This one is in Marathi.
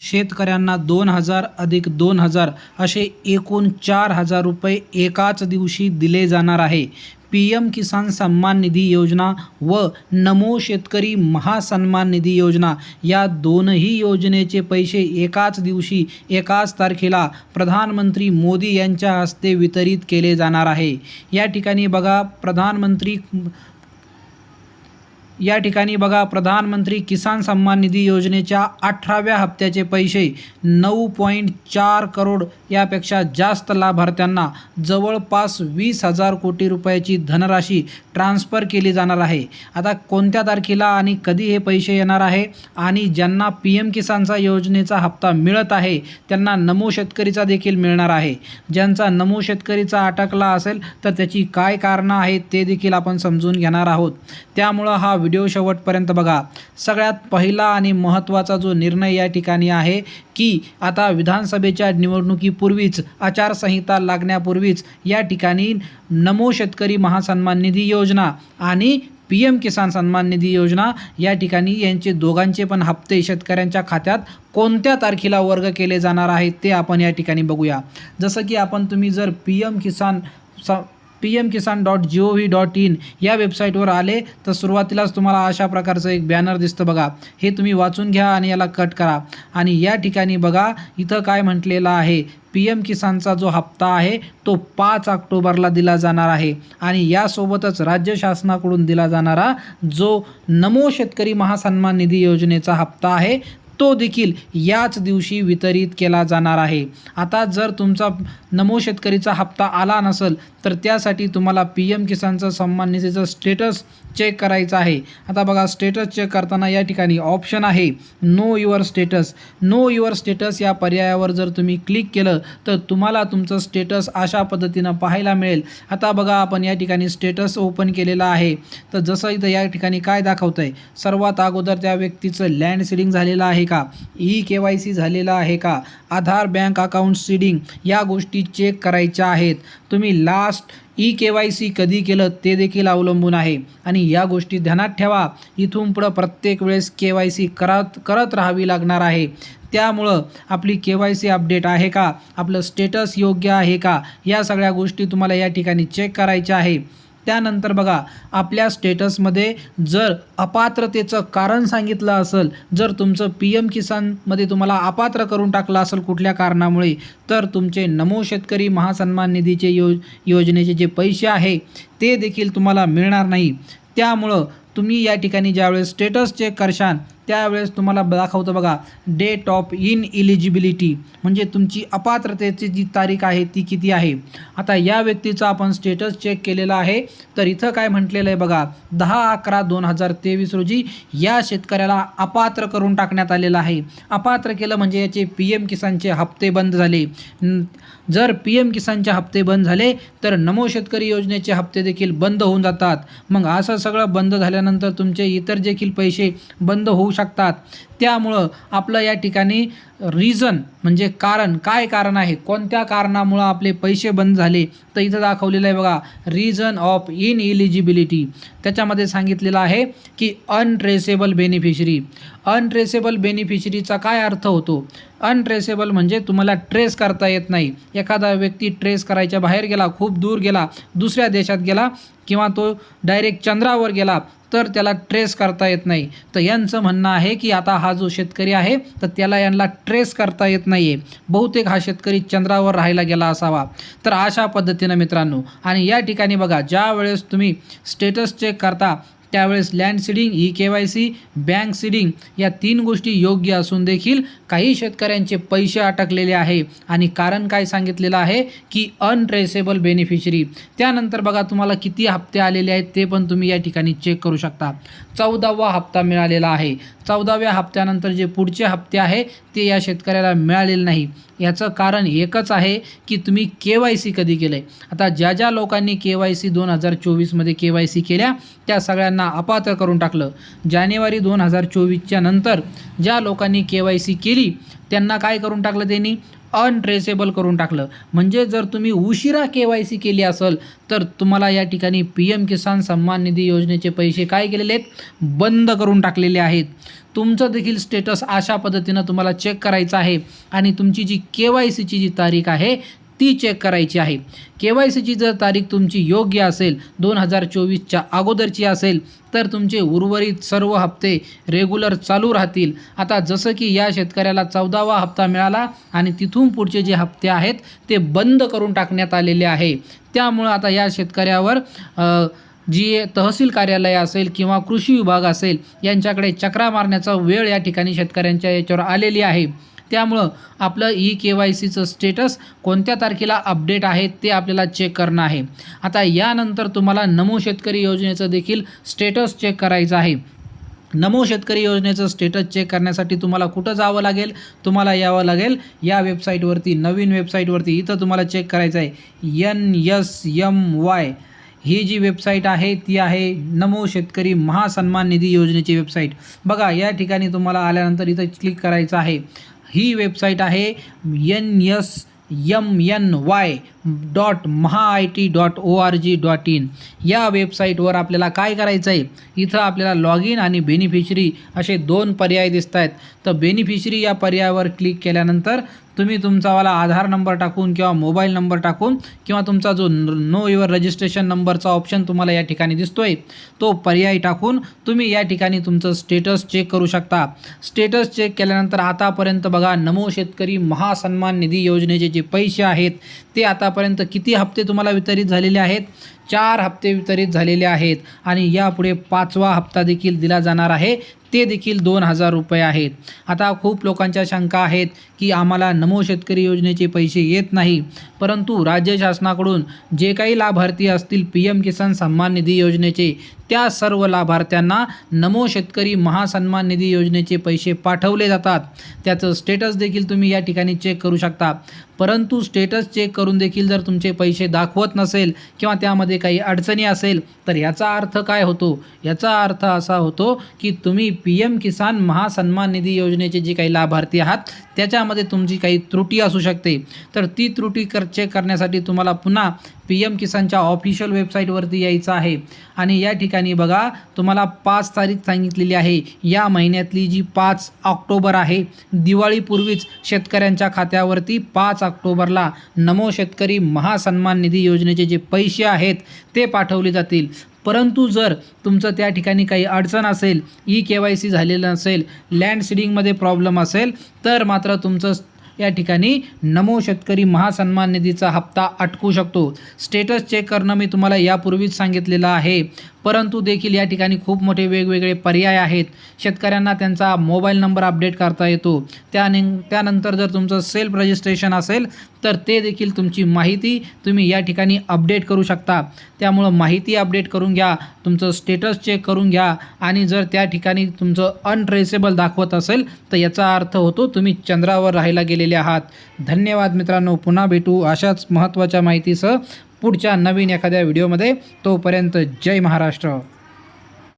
शेतकऱ्यांना दोन हजार अधिक दोन हजार असे एकूण चार हजार रुपये एकाच दिवशी दिले जाणार आहे. पी एम किसान सन्मान निधी योजना व नमो शेतकरी महासन्मान निधी योजना या दोनही योजनेचे पैसे एकाच दिवशी एकाच तारखेला प्रधानमंत्री मोदी यांच्या हस्ते वितरित केले जाणार आहे. या ठिकाणी बघा प्रधानमंत्री या ठिकाणी बघा प्रधानमंत्री किसान सन्मान निधी योजनेच्या अठराव्या हप्त्याचे पैसे नऊ पॉईंट चार करोड यापेक्षा जास्त लाभार्थ्यांना जवळपास वीस हजार कोटी रुपयाची धनराशी ट्रान्स्फर केली जाणार आहे. आता कोणत्या तारखेला आणि कधी हे पैसे येणार आहे आणि ज्यांना पी एम किसानचा योजनेचा हप्ता मिळत आहे त्यांना नमो शेतकरीचा देखील मिळणार आहे. ज्यांचा नमो शेतकरीचा अटकला असेल तर त्याची काय कारणं आहेत ते देखील आपण समजून घेणार आहोत. त्यामुळं हा व्हिडिओ शेवटपर्यंत बघा. सगळ्यात पहिला आणि महत्त्वाचा जो निर्णय या ठिकाणी आहे की आता विधानसभेच्या निवडणुकीपूर्वीच आचारसंहिता लागण्यापूर्वीच या ठिकाणी नमो शेतकरी महासन्मान निधी योजना आणि पी एम किसान सन्मान निधी योजना या ठिकाणी यांचे दोघांचे पण हप्ते शेतकऱ्यांच्या खात्यात कोणत्या तारखेला वर्ग केले जाणार आहेत ते आपण या ठिकाणी बघूया. जसं की आपण तुम्ही जर पी एम किसान स P M Kisan dot G O V dot in या वेबसाईटवर आले तर सुरुवातीलाच तुम्हाला अशा प्रकारचं एक बॅनर दिसतं बघा. हे तुम्ही वाचून घ्या आणि याला कट करा. आणि या ठिकाणी बघा इथं काय म्हटलेलं आहे? पी एम किसानचा जो हप्ता आहे तो पाच ऑक्टोबरला दिला जाणार आहे. आणि यासोबतच राज्य शासनाकडून दिला जाणारा जो नमो शेतकरी महासन्मान निधी योजनेचा हप्ता आहे तो देखील याच दिवशी वितरित केला जाणार आहे. आता जर तुमचा नमो शेतकरीचा हप्ता आला नसेल तर त्यासाठी तुम्हाला पी एम किसानचं सन्मान निधीचं स्टेटस चेक करायचं आहे. आता बघा स्टेटस चेक करताना या ठिकाणी ऑप्शन आहे know your status. Know your status या पर्यायावर जर तुम्ही क्लिक केलं तर तुम्हाला तुमचं स्टेटस अशा पद्धतीनं पाहायला मिळेल. आता बघा आपण या ठिकाणी स्टेटस ओपन केलेला आहे. तर जसं इथं या ठिकाणी काय दाखवतं आहे सर्वात अगोदर त्या व्यक्तीचं लँड सिडिंग झालेलं आहे. का? ई के वाय सी झालेला आहे का? आधार बँक अकाउंट सीडिंग या गोष्टी चेक करायच्या आहेत. तुम्ही last E K Y C कधी केलं ते देखील अवलंबून आहे. आणि या गोष्टी ध्यानात ठेवा. इथून पुढं प्रत्येक वेळेस के वाय सी करत करत राहावी लागणार आहे. त्यामुळं आपली के वाय सी अपडेट आहे का? आपलं स्टेटस योग्य आहे का? या सगळ्या गोष्टी तुम्हाला या ठिकाणी चेक करायच्या आहे. त्यानंतर बघा आपल्या स्टेटसमध्ये जर अपात्रतेचं कारण सांगितलं असेल जर तुमचं पी एम किसानमध्ये तुम्हाला अपात्र करून टाकलं असेल कुठल्या कारणामुळे तर तुमचे नमो शेतकरी महासन्मान निधीचे यो योजनेचे जे पैसे आहे ते देखील तुम्हाला मिळणार नाही. त्यामुळं तुम्ही या ठिकाणी ज्यावेळेस स्टेटस चेक करशान त्यावेळेस तुम्हाला दाखवतं बघा डेट ऑफ इन इलिजिबिलिटी म्हणजे तुमची अपात्रतेची जी तारीख आहे ती किती आहे? आता या व्यक्तीचा आपण स्टेटस चेक केलेला आहे. तर इथं काय म्हटलेलं आहे बघा दहा अकरा दोन हजार तेवीस रोजी या शेतकऱ्याला अपात्र करून टाकण्यात आलेलं आहे. अपात्र केलं म्हणजे याचे पी एम किसानचे हप्ते बंद झाले. जर पी एम किसानचे हप्ते बंद झाले तर नमो शेतकरी योजनेचे हप्ते देखील बंद होऊन जातात. मग असं सगळं बंद झाल्यानंतर तुमचे इतर देखील पैसे बंद होऊ शकतात. त्यामुळं आपलं या ठिकाणी रिझन म्हणजे कारण. काय कारण आहे? कोणत्या कारणामुळं आपले पैसे बंद झाले? तर इथं दाखवलेलं आहे बघा रिझन ऑफ इन इलिजिबिलिटी त्याच्यामध्ये सांगितलेलं आहे की अनट्रेसेबल बेनिफिशरी अनट्रेसेबल बेनिफिशरीचा काय अर्थ होतो? अनट्रेसेबल म्हणजे तुम्हाला ट्रेस करता येत नाही. एखादा व्यक्ती ट्रेस करायच्या बाहेर गेला खूप दूर गेला दुसऱ्या देशात गेला किंवा तो डायरेक्ट चंद्रावर गेला तर त्याला ट्रेस करता येत नाही. तर यांचं म्हणणं आहे की आता हा जो शेतकरी आहे तर त्याला यांना ट्रेस करता येत नाही आहे बहुतेक हा शेतकरी चंद्रावर राहायला गेला असावा. तर अशा पद्धतीनं मित्रांनो आणि या ठिकाणी बघा ज्या वेळेस तुम्ही स्टेटस चेक करता त्यावेळेस land seeding E K Y C bank seeding या तीन गोष्टी योग्य असून देखील काही शेतकऱ्यांचे पैसे अटकलेले आहे. आणि कारण काय सांगितलेलं आहे की अनट्रेसेबल बेनिफिशरी त्यानंतर बघा तुम्हाला किती हप्ते आलेले आहेत ते पण तुम्ही या ठिकाणी चेक करू शकता. चौदावा हप्ता मिळालेला आहे. चौदाव्या हप्त्यानंतर जे पुढचे हप्ते आहे ते या शेतकऱ्याला मिळालेले नाही. याचं कारण एकच आहे की तुम्ही के वाय सी कधी केलं आहे आता ज्या ज्या लोकांनी के वाय सी दोन हजार चोवीसमध्ये के वाय सी केल्या त्या सगळ्यांना अपात्र करून टाकलं. जानेवारी दोन हजार चोवीसच्या नंतर ज्या लोकांनी के वाय सी केली त्यांना काय करून टाकलं त्यांनी? अनट्रेसेबल करून टाकलं. म्हणजे जर तुम्ही उशिरा के वाय सी केली असेल तर तुम्हाला या ठिकाणी पी एम किसान सन्मान निधी योजनेचे पैसे काय केलेले आहेत? बंद करून टाकलेले आहेत. तुमचं देखील स्टेटस अशा पद्धतीनं तुम्हाला चेक करायचं आहे आणि तुमची जी के वाय सीची जी तारीख आहे ती चेक करायची आहे. के वाय सीची जर तारीख तुमची योग्य असेल दोन हजार चोवीसच्या अगोदरची असेल तर तुमचे उर्वरित सर्व हप्ते रेग्युलर चालू राहतील. आता जसं की या शेतकऱ्याला चौदावा हप्ता मिळाला आणि तिथून पुढचे जे हप्ते आहेत ते बंद करून टाकण्यात आलेले आहे. त्यामुळं आता या शेतकऱ्यावर जी तहसील कार्यालय असेल किंवा कृषी विभाग असेल यांच्याकडे चक्रा मारण्याचा वेळ या ठिकाणी शेतकऱ्यांच्या याच्यावर आलेली आहे. त्यामुळं आपलं ई के वाय सीचं स्टेटस कोणत्या तारखेला अपडेट आहे ते आपल्याला चेक करणं आहे. आता यानंतर तुम्हाला नमो शेतकरी योजनेचं देखील स्टेटस चेक करायचं आहे. नमो शेतकरी योजनेचं स्टेटस चेक करण्यासाठी तुम्हाला कुठं जावं लागेल? तुम्हाला यावं लागेल या वेबसाईटवरती नवीन वेबसाईटवरती इथं तुम्हाला चेक करायचं आहे. एन यस यम वाय ही जी वेबसाईट आहे ती आहे नमो शेतकरी महासन्मान निधी योजनेची वेबसाईट बघा या ठिकाणी तुम्हाला आल्यानंतर इथं क्लिक करायचं आहे. ही वेबसाईट आहे N S M N Y dot Maha I T dot O R G dot in या वेबसाईटवर आपल्याला काय करायचं आहे? इथं आपल्याला लॉग इन आणि बेनिफिशरी असे दोन पर्याय दिसत आहेत तर बेनिफिशरी या पर्यायावर क्लिक केल्यानंतर तुम्ही तुमचावाला आधार नंबर टाकून किंवा मोबाईल नंबर टाकून किंवा तुमचा जो नो युअर रजिस्ट्रेशन नंबरचा ऑप्शन तुम्हाला या ठिकाणी दिसतो आहे तो पर्याय टाकून तुम्ही या ठिकाणी तुमचं स्टेटस चेक करू शकता. स्टेटस चेक केल्यानंतर आतापर्यंत बघा नमो शेतकरी महासन्मान निधी योजनेचे जे पैसे आहेत ते आतापर्यंत किती हप्ते तुम्हाला वितरित झालेले आहेत? चार हप्ते वितरित झालेले आहेत आणि यापुढे पाचवा हप्ता देखील दिला जाणार आहे. ते देखील दोन हजार रुपये आहेत. आता खूप लोकांच्या शंका आहेत की आम्हाला नमो शेतकरी योजनेचे पैसे येत नाही. परंतु राज्य शासनाकडून जे काही लाभार्थी असतील पी एम किसान सन्मान निधी योजनेचे त्या सर्व लाभार्थ्यांना नमो शेतकरी महासन्मान निधी योजनेचे पैसे पाठवले जातात. त्याचं स्टेटस देखील तुम्ही या ठिकाणी चेक करू शकता. परंतु स्टेटस चेक करून देखील जर तुमचे पैसे दाखवत नसेल किंवा त्यामध्ये काही अडचणी असेल तर याचा अर्थ काय होतो? याचा अर्थ असा होतो की तुम्ही पी एम किसान महासन्मान निधी योजनेचे जे काही लाभार्थी आहात त्याच्यामध्ये तुमची काही त्रुटी असू शकते. तर ती त्रुटी कर चेक करण्यासाठी तुम्हाला पुन्हा पी एम किसानच्या ऑफिशियल वेबसाईटवरती यायचं आहे. आणि या ठिकाणी बघा तुम्हाला पाच तारीख सांगितलेली आहे. या महिन्यातली जी पाच ऑक्टोबर आहे दिवाळीपूर्वीच शेतकऱ्यांच्या खात्यावरती पाच ऑक्टोबरला नमो शेतकरी महासन्मान निधी योजनेचे जे पैसे आहेत ते पाठवले जातील. परंतु जर तुमचं त्या ठिकाणी काही अडचण असेल ई के वाय सी झालेलं नसेल लँड सिडिंगमध्ये प्रॉब्लेम असेल तर मात्र तुमचं या ठिकाणी नमो शेतकरी महासन्मान निधीचा हप्ता अटकू शकतो. स्टेटस चेक करणं मी तुम्हाला यापूर्वीच सांगितलेलं आहे. परंतु देखील या ठिकाणी खूप मोठे वेगवेगळे पर्याय आहेत. शेतकऱ्यांना त्यांचा मोबाईल नंबर अपडेट करता येतो. त्याने त्यानंतर जर तुमचं सेल्फ रजिस्ट्रेशन असेल तर ते देखील तुमची माहिती तुम्ही या ठिकाणी अपडेट करू शकता. त्यामुळं माहिती अपडेट करून घ्या तुमचं स्टेटस चेक करून घ्या आणि जर त्या ठिकाणी तुमचं अनट्रेसेबल दाखवत असेल तर याचा अर्थ होतो तुम्ही चंद्रावर राहायला गेलेले आहात. धन्यवाद मित्रांनो पुन्हा भेटू अशाच महत्त्वाच्या माहितीसह. पुढच्या नवीन एखाद्या व्हिडिओमध्ये तोपर्यंत जय महाराष्ट्र.